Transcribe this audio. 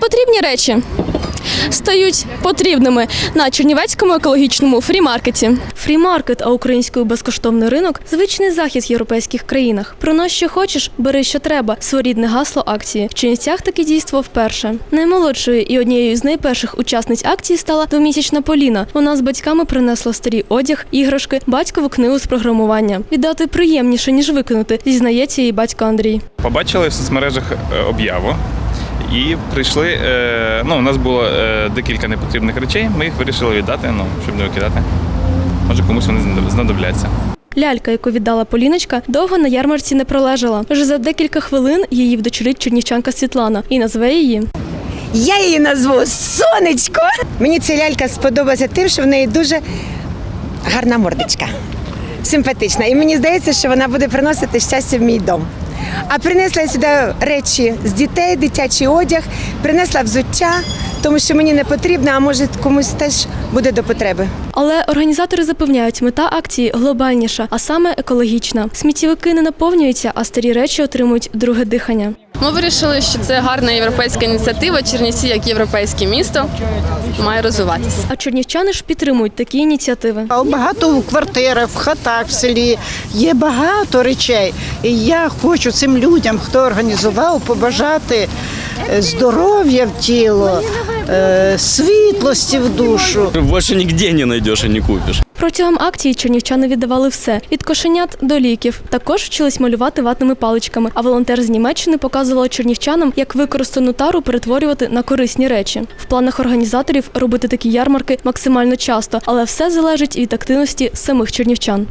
непотрібні речі стають потрібними на Чернівецькому екологічному фрімаркеті. Фрімаркет, а українською безкоштовний ринок звичний захід в європейських країнах. Про нас що хочеш, бери що треба. Своєрідне гасло акції. В Чернівцях таке дійство вперше. Наймолодшою і однією з найперших учасниць акції стала двомісячна Поліна. Вона з батьками принесла старий одяг, іграшки, батькову книгу з програмування. Віддати приємніше ніж викинути, зізнається її батько Андрій. Побачили в соцмережах е, об'яву і прийшли. е, Ну, у нас було е, декілька непотрібних речей. Ми їх вирішили віддати, ну, щоб не викидати. Може, комусь вони знадобляться. Лялька, яку віддала Поліночка, довго на ярмарці не пролежала. Вже за декілька хвилин її вдочерить чернівчанка Світлана і назве її. Я її назву Сонечко. Мені ця лялька сподобалася тим, що в неї дуже гарна мордочка, симпатична. І мені здається, що вона буде приносити щастя в мій дом. А принесла я сюди речі з дітей, дитячий одяг, принесла взуття, тому що мені не потрібно, а може комусь теж буде до потреби. Але організатори запевняють, мета акції глобальніша, а саме екологічна. Сміттєвики не наповнюються, а старі речі отримують друге дихання. Ми вирішили, що це гарна європейська ініціатива. Чернівці, як європейське місто, має розвиватися. А чернівчани ж підтримують такі ініціативи. А Багато в квартирах, в хатах в селі є багато речей. І я хочу цим людям, хто організував, побажати е, здоров'я в тіло, е, світлості в душу. Больше нигде не найдешь и не купишь. Протягом акції чернівчани віддавали все від кошенят до ліків. Також вчились малювати ватними паличками. А волонтер з Німеччини показувала чернівчанам, як використану тару перетворювати на корисні речі. В планах організаторів робити такі ярмарки максимально часто, але все залежить від активності самих чернівчан.